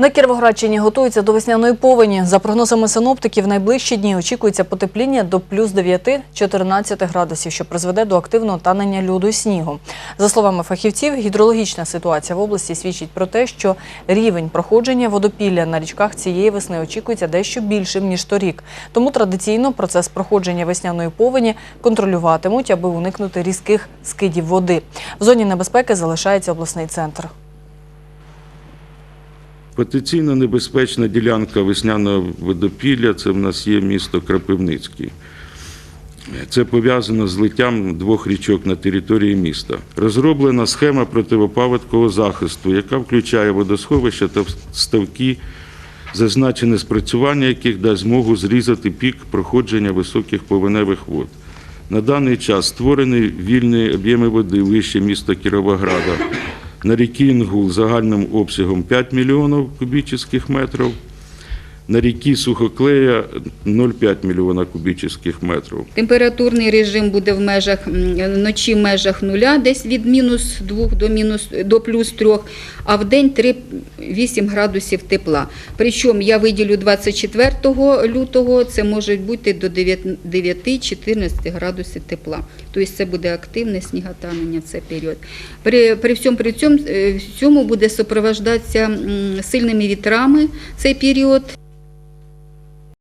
На Кіровоградщині готуються до весняної повені. За прогнозами синоптиків, найближчі дні очікується потепління до плюс 9-14 градусів, що призведе до активного танення льоду і снігу. За словами фахівців, гідрологічна ситуація в області свідчить про те, що рівень проходження водопілля на річках цієї весни очікується дещо більшим, ніж торік. Тому традиційно процес проходження весняної повені контролюватимуть, аби уникнути різких скидів води. В зоні небезпеки залишається обласний центр. Потенційно небезпечна ділянка весняного водопілля це в нас є місто Крапивницький. Це пов'язано з злиттям двох річок на території міста. Розроблена схема противопаводкового захисту, яка включає водосховища та ставки, зазначене спрацювання яких дасть змогу зрізати пік проходження високих повеневих вод. На даний час створені вільні об'єми води вище міста Кіровограда на ріки Інгул загальним обсягом 5 мільйонів кубічних метрів, на ріки Сухоклея 0,5 мільйона кубічних метрів. Температурний режим буде в межах вночі в межах нуля, десь від мінус 2 до мінус до плюс 3, а в день 3-8 градусів тепла. Причому я виділю 24 лютого, це може бути до 9-14 градусів тепла. Тобто це буде активне сніготанення в цей період. При, при всьому при цьому, е, всьому буде супроводжуватися м, сильними вітрами цей період